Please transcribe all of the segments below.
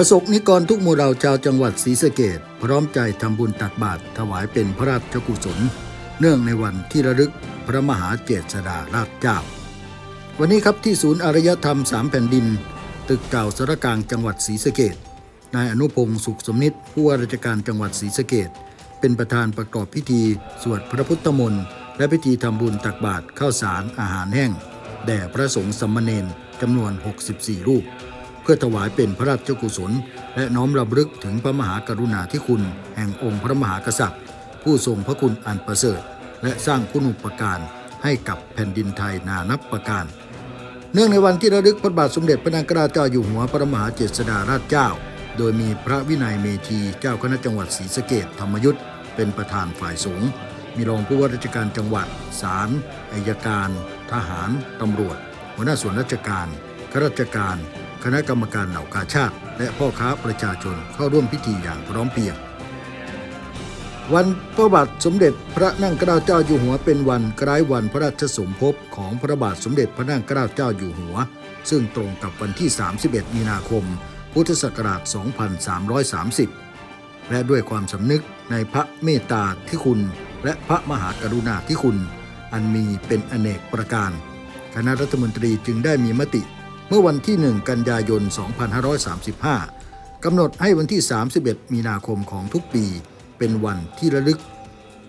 ประสบนิกรทุกหมู่เหล่าชาวจังหวัดศรีสะเกดพร้อมใจทำบุญตักบาตรถวายเป็นพระราชกุศล เนื่องในวันที่ระลึกพระมหาเจษฎาราชเจ้า วันนี้ครับที่ศูนย์อารยธรรมสามแผ่นดิน ตึกเก่าสารกลางจังหวัดศรีสะเกดนายอนุพงศ์สุขสมนิตผู้ว่าราชการจังหวัดศรีสะเกดเป็นประธานประกอบพิธี สวดพระพุทธมนต์และพิธีทำบุญตักบาตรข้าวสารอาหารแห้ง แด่พระสงฆ์สามเณรจำนวน 64 รูป พื่อถวายเป็นพระราชกุศล และน้อมรำลึกถึงพระมหากรุณาธิคุณ แห่งองค์พระมหากษัตริย์ ผู้ทรงพระคุณอันประเสริฐ และสร้างคุณูปการให้กับแผ่นดินไทยนานับประการ เนื่องในวันที่ระลึกพระบาทสมเด็จพระนางเกล้าเจ้าอยู่หัวพระมหาเจษฎาราชเจ้า โดยมีพระวินัยเมธีเจ้าคณะจังหวัดศรีสะเกดธรรมยุทธ์เป็นประธานฝ่ายสงฆ์มีรองผู้ว่าราชการจังหวัด ศาลอายการ ทหาร ตำรวจ หัวหน้าส่วนราชการข้าราชการ คณะกรรมการเหล่ากาชาติ และพ่อค้าประชาชนเข้าร่วมพิธีอย่างพร้อมเพรียง วันพระบาทสมเด็จพระนั่งเกล้าเจ้าอยู่หัวเป็นวันคล้ายวันพระราชสมภพของพระบาทสมเด็จพระนั่งเกล้าเจ้าอยู่หัว ซึ่งตรงกับวันที่ 31 มีนาคม พุทธศักราช 2330 และด้วยความสำนึกในพระเมตตาที่คุณ และพระมหากรุณาธิคุณ อันมีเป็นอเนกประการ คณะรัฐมนตรีจึงได้มีมติ เมื่อวันที่ 1 กันยายน 2535 กำหนดให้วันที่ 31 มีนาคมของทุกปี เป็นวันที่ระลึก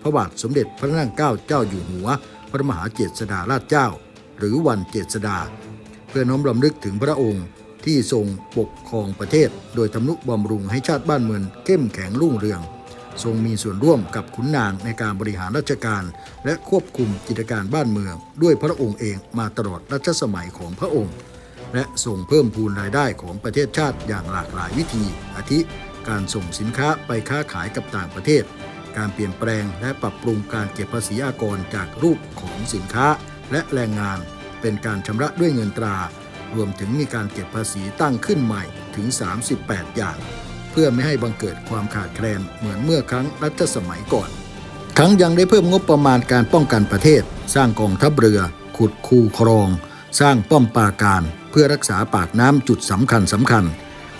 พระบาทสมเด็จพระนั่งเกล้าเจ้าอยู่หัว พระมหาเจษฎาราชเจ้า หรือวันเจษฎา เพื่อน้อมรำลึกถึงพระองค์ที่ทรงปกครองประเทศ โดยทำนุบำรุงให้ชาติบ้านเมืองเข้มแข็งรุ่งเรือง ทรงมีส่วนร่วมกับขุนนางในการบริหารราชการ และควบคุมกิจการบ้านเมือง ด้วยพระองค์เองมาตลอดรัชสมัยของพระองค์ และส่งเพิ่มพูนรายได้ของประเทศชาติอย่างหลากหลายวิธี อาทิ การส่งสินค้าไปค้าขายกับต่างประเทศ การเปลี่ยนแปลงและปรับปรุงการเก็บภาษีอากรจากรูปของสินค้าและแรงงาน เป็นการชำระด้วยเงินตรา รวมถึงมีการเก็บภาษีตั้งขึ้นใหม่ถึง 38 อย่าง เพื่อไม่ให้บังเกิดความขาดแคลนเหมือนเมื่อครั้งรัชสมัยก่อน ทั้งยังได้เพิ่มงบประมาณการป้องกันประเทศ สร้างกองทัพเรือ ขุดคูครอง สร้างป้อมปราการ เพื่อรักษาปากน้ำจุดสำคัญสำคัญ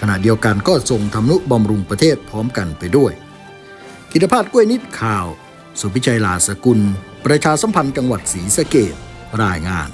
ขณะเดียวกันก็ส่งทำนุบำรุงประเทศพร้อมกันไปด้วยกิตภาพกล้วยนิดข่าว สุพิชัยลาสกุล ประชาสัมพันธ์จังหวัดศรีสะเกดรายงาน